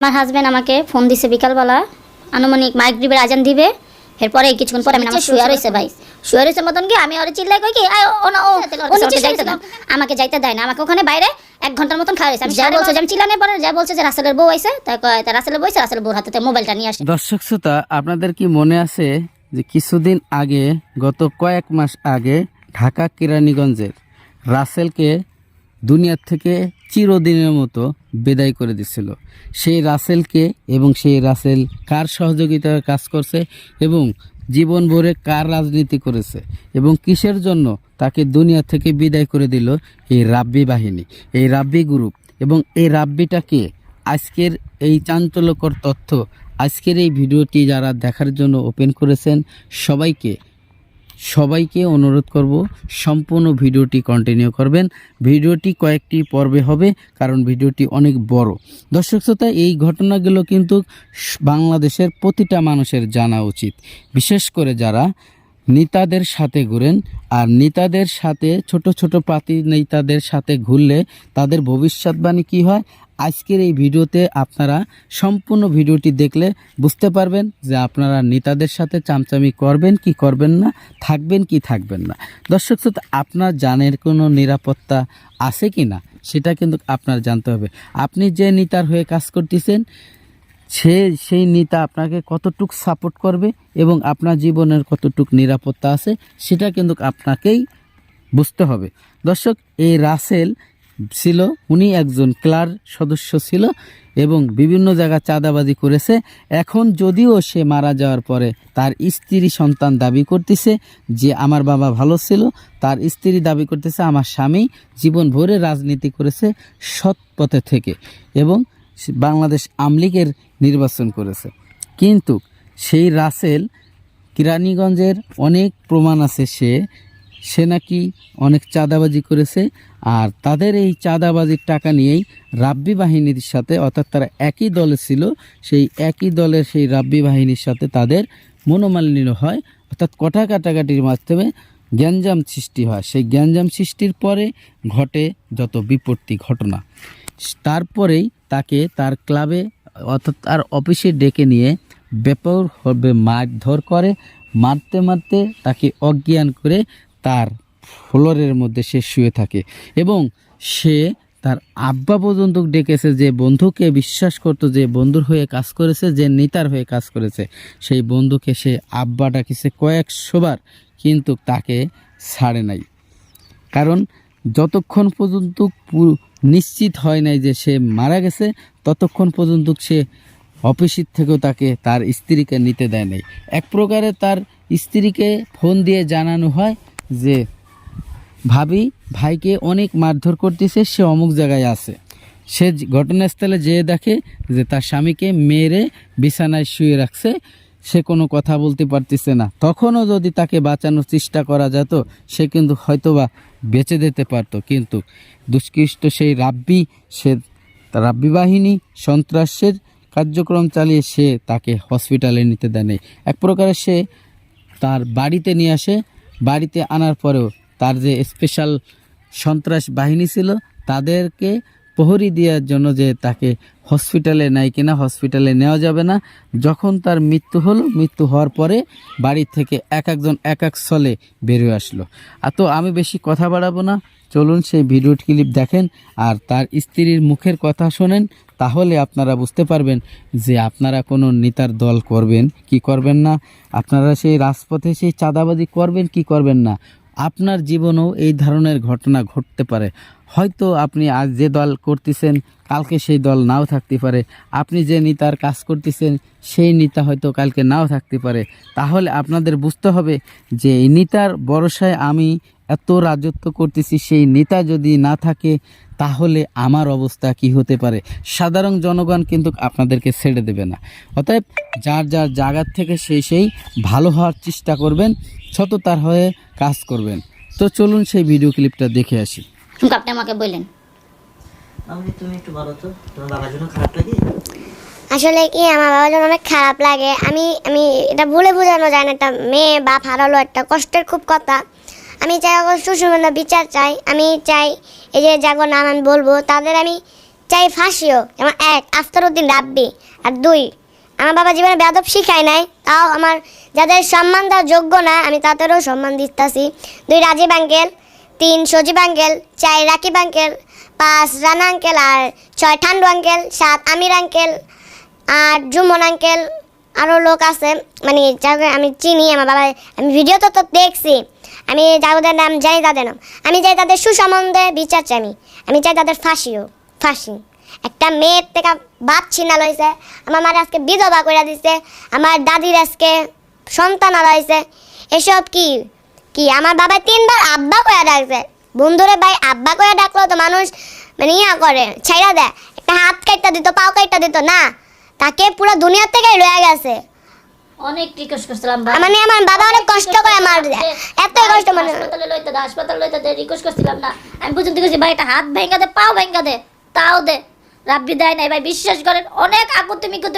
আমার হাজবেন্ড আমাকে ফোন দিছে বিকালবেলা। আনুমানিক মাইগ্রিবের আজান দিবে। এরপরে কিছুক্ষণ পরে আমি নামাজ শুয়ে রয়েছে ভাই। শুয়ে রয়েছে মতন কি? আমি ওরে চিল্লাই কই কি? আয় ও না ও ও নিচে যাইতে দাও আমাকে যাইতে দেয় না। আমাকে ওখানে বাইরে এক ঘণ্টার মতন খাওয়া আমি যা বলছে যে আমি চিল্লানোর পরে যা বলছে যে রাসেলের বউ আইছে তাই কয় তা রাসেলের বউ আইছে? রাসেলের বউর হাতে মোবাইলটা নিয়ে আসে। দর্শক শ্রোতা আপনাদের কি মনে আছে যে কিছুদিন আগে গত কয়েক মাস আগে ঢাকা কেরানীগঞ্জের রাসেলকে দুনিয়ার থেকে চিরদিনের মতো বিদায় করে দিছিল। সেই রাসেলকে এবং সেই রাসেল কার সহযোগিতায় কাজ করছে এবং জীবন ভরে কার রাজনীতি করেছে এবং কিসের জন্য তাকে দুনিয়া থেকে বিদায় করে দিল এই রাব্বি বাহিনী, এই রাব্বি গ্রুপ এবং এই রাব্বিটাকে আজকের এই চাঞ্চল্যকর তথ্য, আজকের এই ভিডিওটি যারা দেখার জন্য ওপেন করেছেন সবাইকে সবাইকে অনুরোধ করব সম্পূর্ণ ভিডিওটি কন্টিনিউ করবেন। ভিডিওটি কয়েকটি পর্বে হবে, কারণ ভিডিওটি অনেক বড়। দর্শক শ্রোতা, এই ঘটনাগুলো কিন্তু বাংলাদেশের প্রতিটা মানুষের জানা উচিত। বিশেষ করে যারা নেতাদের সাথে ঘুরেন আর নেতাদের সাথে ছোট ছোট পাতি নেতাদের সাথে ঘুরলে তাদের ভবিষ্যৎবাণী কি হয়? আজকের এই ভিডিওতে আপনারা সম্পূর্ণ ভিডিওটি দেখলে বুঝতে পারবেন যে আপনারা নেতাদের সাথে চামচামি করবেন কি করবেন না, থাকবেন কি থাকবেন না। দর্শক শ্রোতা, আপনার জানের কোনো নিরাপত্তা আছে কি না সেটা কিন্তু আপনার জানতে হবে। আপনি যে নেতার হয়ে কাজ করতেছেন সে, সেই নেতা আপনাকে কতটুক সাপোর্ট করবে এবং আপনার জীবনের কতটুক নিরাপত্তা আছে, সেটা কিন্তু আপনাকেই বুঝতে হবে। দর্শক এই রাসেল ছিল, উনি একজন ক্লার সদস্য ছিল এবং বিভিন্ন জায়গা চাঁদাবাজি করেছে। এখন যদিও সে মারা যাওয়ার পরে তার স্ত্রী সন্তান দাবি করতেছে যে, আমার বাবা ভালো ছিল। তার স্ত্রী দাবি করতেছে, আমার স্বামী জীবন ভরে রাজনীতি করেছে সৎ পথে থেকে। এবং বাংলাদেশ আমলিগের নির্বাচন করেছে। কিন্তু সেই রাসেল কিরানীগঞ্জের অনেক প্রমাণ আছে, সে সে নাকি অনেক চাঁদাবাজি করেছে আর তাদের এই চাঁদাবাজির টাকা নিয়েই রাব্বি বাহিনীর সাথে, অর্থাৎ তারা একই দলে ছিল, সেই একই দলের সেই রাব্বি বাহিনীর সাথে তাদের মনোমালিন্য হয়, অর্থাৎ কটা কাটাকাটির মাধ্যমে গ্যাঞ্জাম সৃষ্টি হয়। সেই গ্যাঞ্জাম সৃষ্টির পরে ঘটে যত বিপত্তি ঘটনা। তারপরেই তাকে তার ক্লাবে, অর্থাৎ তার অফিসে ডেকে নিয়ে ব্যাপকভাবে মারধর করে, মারতে মারতে তাকে অজ্ঞান করে তার ফ্লোরের মধ্যে সে শুয়ে থাকে। এবং সে তার আব্বা পর্যন্ত ডেকেছে যে বন্ধুকে বিশ্বাস করতো যে বন্ধুর হয়ে কাজ করেছে, যে নেতার হয়ে কাজ করেছে। সেই বন্ধুকে সে আব্বা ডাকিছে কয়েকশোবার কিন্তু তাকে ছাড়ে নাই। কারণ যতক্ষণ পর্যন্ত নিশ্চিত হয় নাই যে সে মারা গেছে। ততক্ষণ পর্যন্ত সে অফিসের থেকেও তাকে তার স্ত্রীকে নিতে দেয় নাই। এক প্রকারে তার স্ত্রীকে ফোন দিয়ে জানানো হয় যে, ভাবি, ভাইকে অনেক মারধর করতেছে, সে অমুক জায়গায় আছে। সে ঘটনাস্থলে যেয়ে দেখে যে তার স্বামীকে মেরে বিছানায় শুয়ে রাখছে। সে কোনো কথা বলতে পারতেছে না। তখনও যদি তাকে বাঁচানোর চেষ্টা করা যেত, সে কিন্তু হয়তোবা বেঁচে যেতে পারতো। কিন্তু দুষ্কৃষ্ট সেই রাব্বি, সে রাব্বি বাহিনী, সন্ত্রাসের কার্যক্রম চালিয়ে সে তাকে হসপিটালে নিতে দেয় নাই। এক প্রকারে সে তার বাড়িতে নিয়ে আসে। বাড়িতে আনার পরেও তার যে স্পেশাল সন্ত্রাস বাহিনী ছিল, তাদেরকে প্রহরী দেওয়ার জন্য যে তাকে হসপিটালে নেয় কিনা, হসপিটালে নেওয়া যাবে না। যখন তার মৃত্যু হলো, মৃত্যু হওয়ার পরে বাড়ি থেকে এক একজন, এক এক স্থলে বেরিয়ে আসলো। আর তো আমি বেশি কথা বাড়াবো না। চলুন সেই ভিডিও ক্লিপ দেখেন আর তার স্ত্রীর মুখের কথা শোনেন। তাহলে আপনারা বুঝতে পারবেন যে আপনারা কোনো নেতার দল করবেন কি করবেন না। আপনারা সেই রাজপথে সেই চাঁদাবাজি করবেন কি করবেন না। আপনার জীবনেও এই ধরনের ঘটনা ঘটতে পারে। হয়তো আপনি আজ যে দল করতেছেন, কালকে সেই দল নাও থাকতে পারে। আপনি যে নেতার কাজ করতেছেন, সেই নেতা হয়তো কালকে নাও থাকতে পারে। তাহলে আপনাদের বুঝতে হবে যে, এই নেতার ভরসায় আমি এত রাজত্ব করতেছি, সেই নেতা যদি না থাকে, তাহলে আমার অবস্থা কি হতে পারে? সাধারণ জনগণ কিন্তু আপনাদেরকে ছেড়ে দেবে না। অতএব যার যার জায়গার থেকে সেই সেই ভালো হওয়ার চেষ্টা করবেন সততার হয়ে কাজ করবেন। তো চলুন সেই ভিডিও ক্লিপটা দেখে আসি। কিন্তু আপনি আমাকে বললেন। আমি তুমি একটু বলো তো তোমার বাবার জন্য খারাপ লাগে আসলে কি আমার বাবার জন্য অনেক খারাপ লাগে। আমি আমি এটা ভুলে বোঝানো যায় না একটা মেয়ে বাপ হারালো একটা কষ্টের খুব কথা। আমি চাই আমার শ্বশুরবান্ধব বিচার চাই। আমি চাই এই যে যাগো নাম আমি বলব তাদের আমি চাই ফাঁসিও। যেমন এক আফতারউদ্দিন রাব্বি। আর দুই আমার বাবা জীবনে বেদব শিখায় নাই। তাও আমার যাদের সম্মান দেওয়ার যোগ্য না আমি তাদেরও সম্মান দিতেছি। দুই রাজীব আঙ্কেল তিন সজীব আঙ্কেল, চার রাকিব আঙ্কেল, পাঁচ রানা আঙ্কেল আর ছয় ঠান্ডু আঙ্কেল, সাত আমির আঙ্কেল আর জুমন আঙ্কেল। আরও লোক আছে মানে যাকে আমি চিনি, আমার বাবা, আমি ভিডিও তো তো দেখছি। আমি যাদের নাম জানি তাদের নাম। আমি চাই তাদের সুসম্বন্ধে বিচার চাই আমি। আমি চাই তাদের ফাঁসিও, ফাঁসি। একটা মেয়ের থেকে বাদ ছিনা লইছে, আমার মার আজকে বিধবা করে দিছে, আমার দাদির আজকে সন্তান হয়েছে এসব কি? কি আমার বাবা তিনবার আব্বা করে ডাকছে। বন্ধুরে ভাই আব্বা করে ডাকলো তো মানুষ মানে ইয়া করে ছাইরা দেয়। একটা হাত কাটটা দিত পাও কাটটা দিত না। তাকে পুরো দুনিয়া থেকে লয়ে গেছে। অনেক রিকোয়েস্ট করছিলাম ভাই। মানে আমার বাবা অনেক কষ্ট করে আমার এত কষ্ট মানে হাসপাতালে লইতে দে হাসপাতালে লইতে দে রিকোয়েস্ট করছিলাম না। আমি পর্যন্ত গেছি ভাই একটা হাত ভেঙে দে পাও ভেঙে দে তাও দে। রাব্বি দেয় নাই ভাই বিশ্বাস করেন অনেক আকুতি মিকুতি